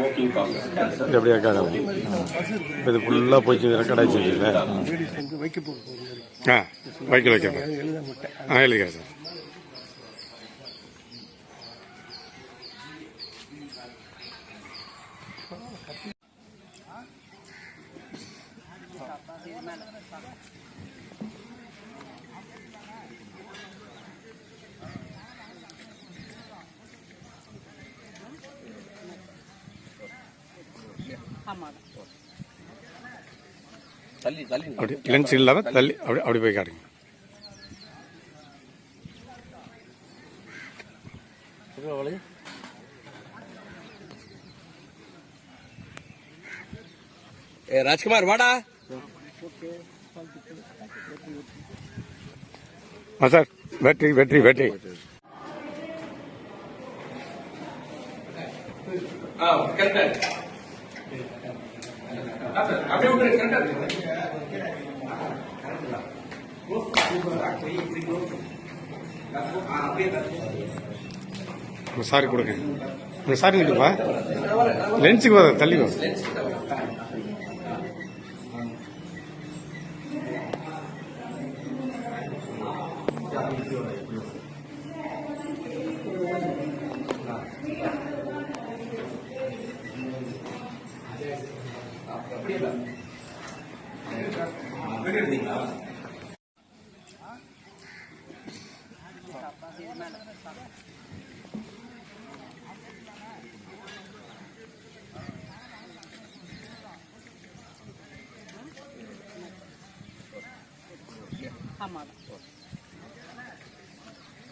அப்படியே ரெக்கார்ட் ஆகும் இது ஃபுல்லாக போச்சு ரெக்கார்ட் ஆகிடுச்சு லேடிஸ் வந்து வைக்க ஆ வைக்கல வைக்கிறேன் அது எழுத சார் தள்ளி தள்ளி. அப்படி லென்ஸ் இல்லாமல் தள்ளி அப்படி அப்படி போய் காட்டுங்க. ஏ ராஜ்குமார் வாடா. ஆ சார் வெற்றி வெற்றி வெற்றி ஆ கரெக்ட் ಸಾರಿ ಕೊಡಕ್ಕೆ ಸಾರಿ ನಿಲ್ಲುವ ಲೆನ್ಸ್ ಸಿಗ್ಬೋದ ತಲ್ಲಿಗೂ?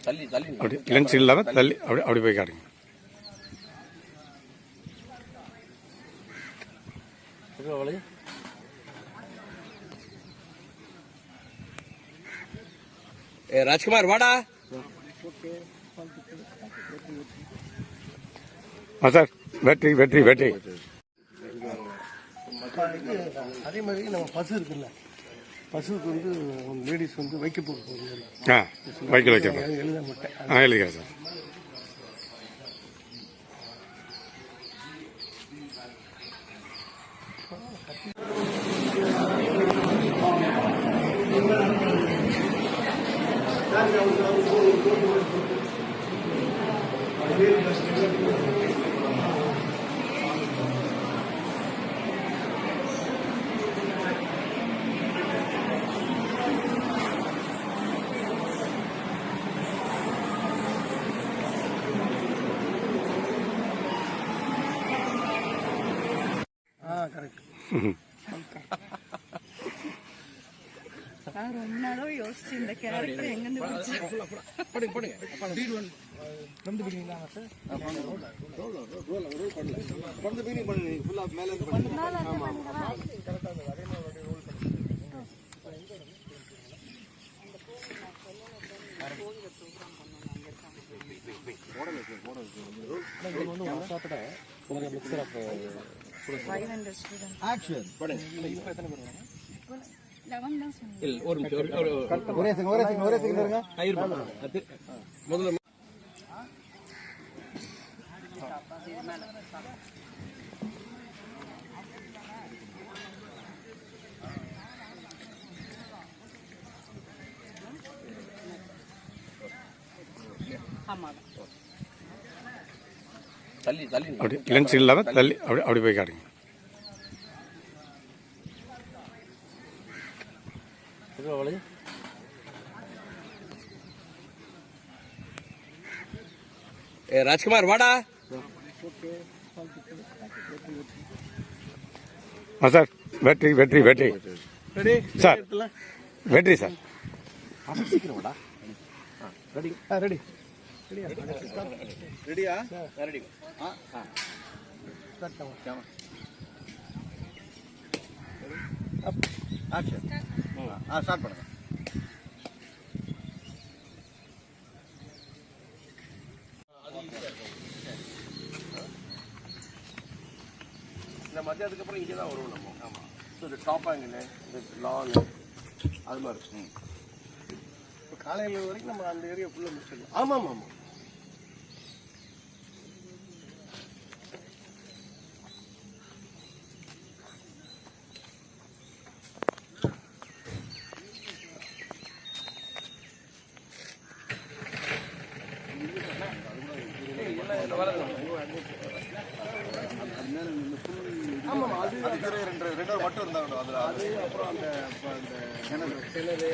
தள்ளி தள்ளி. தள்ளி இல்லாமல் தள்ளி அப்படி அப்படி போய் காட்டுங்க. ஏ ராஜ்குமார் வாடா. ஆ சார் வெற்றி வெற்றி வெற்றி. அதே மாதிரி நம்ம பசு இருக்குல்ல பசுவுக்கு வந்து லேடிஸ் வந்து வைக்க போகிறது வைக்கல வைக்கிறேன் அது எழுத மாட்டேன் ஆ எழுதிக்கிறேன் சார். ஆ நான் ரொம்ப நாளும் யோசிச்சு இந்த கேரக்டர் எங்கிருந்து பிடிச்சு ஃபைவ் ஹண்ட்ரட் ஸ்டூடெண்ட் லெவன் தான் சொன்னேன் இல்ல ஒரு நிமிஷம் ஒரு- ஒரு ஒரே செகண்ட் ஒரே செகண்ட் ஒரே செகண்ட் இருங்க. ஆ, இருப்பா. அது முதல்ல ஆமாம். தள்ளி தள்ளி. அப்படி லென்ஸ் இல்லாமல் தள்ளி. அப்படி அப்படி போய் காட்டுங்க. ஏ ராஜ்குமார் வாடா ஆ sir Vetri Vetri Vetri ready sir Vetri sir ready ஆ ரெடி ரெடியா ரெடி ஆ ஸ்டார்ட் பண்ணுங்க மத்தியானத்துக்கு அப்புறம் இங்கே தான் வருவோம் நம்ம. ஆமாம் ஸோ இந்த டாப் ஆங்கிள் இந்த லாங் அது மாதிரி இருக்கும். இப்போ காலையில் வரைக்கும் நம்ம அந்த ஏரியா ஃபுல்லாக முடிச்சிடலாம் ஆமாம் ஆமாம் வளர்ந்து மட்டும் இருந்தா வேணும் அதுல அது அப்புறம் அந்த அந்த கிணறு. கிணறு.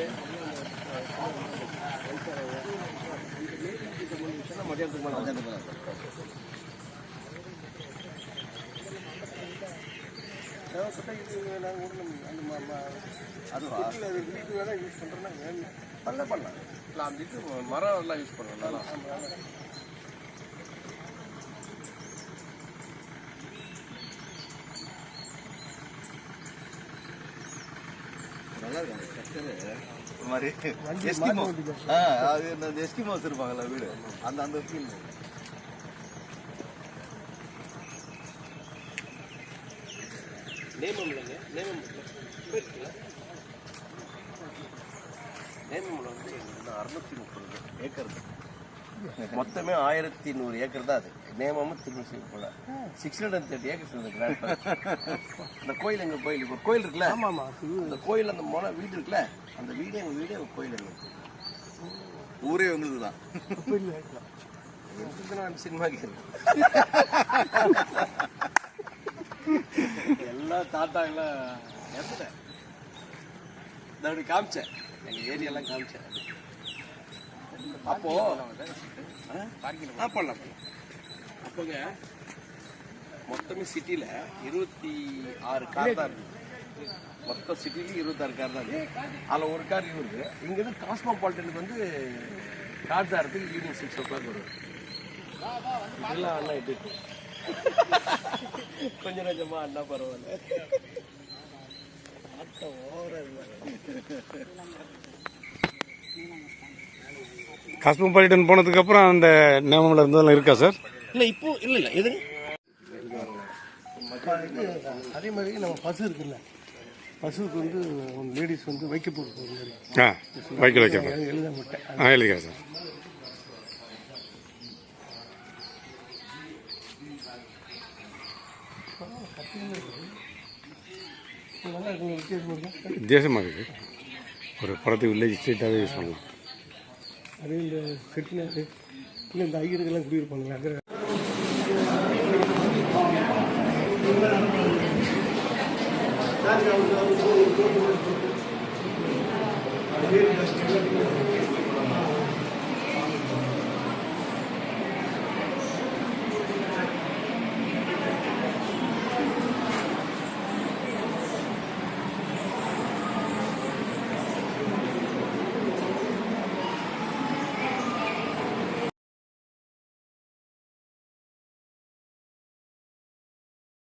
மதியானத்துக்கு மேலே மத்தியானத்துக்கு மேல. தேவைப்பட்டா இது நாங்கள் கூட நம்ம அந்த அதுவா? வீட்டுல அது வீட்டு வேணா யூஸ் பண்ணுறோன்னா வேணும் பண்ண பண்ணலாம். இல்லை அந்த இது மரம் எல்லாம் யூஸ் பண்ணலாம் நல்லா இருக்கும் அந்த structure. ஒரு மாதிரி எஸ்கிமோ. ஆ அது இந்த எஸ்கிமோஸ் இருப்பாங்கல்ல வீடு. அந்த அந்த ஃபீல் நேமம் இல்லைங்க. நேமம் இருக்குல்ல வந்து அறுநூத்தி முப்பது. ஏக்கர். மொத்தமே ஆயிரத்தி நூறு ஏக்கர் தான் அது. நேமமும் திருச்சி போல. Six hundred and thirty acres இருக்கு இந்த கோயில் எங்க கோயில்? இப்போ கோயில் இருக்குல்ல? அந்த கோயில் அந்த மொன வீடு இருக்குல்ல? அந்த வீடு எங்க வீடு எங்க கோயில் எங்க இருக்கு. ஊரே உங்களுக்கு தான். எங்களுக்கு நான் சினிமாக்கு எல்லாம் தாத்தா எல்லாம் இறந்துட்டேன். நான் அப்படி காமிச்சேன். எங்க ஏரியாலாம் காமிச்சேன். அப்போ பண்ணலாம் அப்போங்க மொத்தமே சிட்டியில் இருபத்தி ஆறு கார் தான் இருக்கு. மொத்த சிட்டிலையும் இருபத்தாறு கார் தான் இருக்கு. அதில் ஒரு கார் இவருக்கு இங்கேருந்து காஸ்மோபாலிட்டனுக்கு வந்து கார் தாரத்துக்கு ஈவினிங் சிக்ஸ் ஓ கிளாக் வரும். இதெல்லாம் அண்ணா இது. கொஞ்சம் கொஞ்சமா அண்ணா பரவாயில்ல. ஆட்டம் ஓவரா காஸ்மோபாலிட்டன் போனதுக்கப்புறம் அந்த நேமம்ல இருந்ததெல்லாம் இருக்கா சார் இல்ல இப்போ இல்ல இல்ல எது அதே மாதிரி நம்ம பசு இருக்குல்ல பசுவுக்கு வந்து லேடிஸ் வந்து வைக்க போகிறது மாதிரி ஆ வைக்கல வைக்கிறேன் எழுத மாட்டேன் ஆ எழுதிக்கிறேன் சார் வித்தியாசமாக இருக்குது ஒரு படத்துக்கு வில்லேஜ் ஸ்ட்ரீட்டாகவே யூஸ் பண்ணலாம். அது இந்த செட்டிநாடு இல்லை இந்த ஐயருக்கெல்லாம் குடியிருப்பாங்களே அங்கே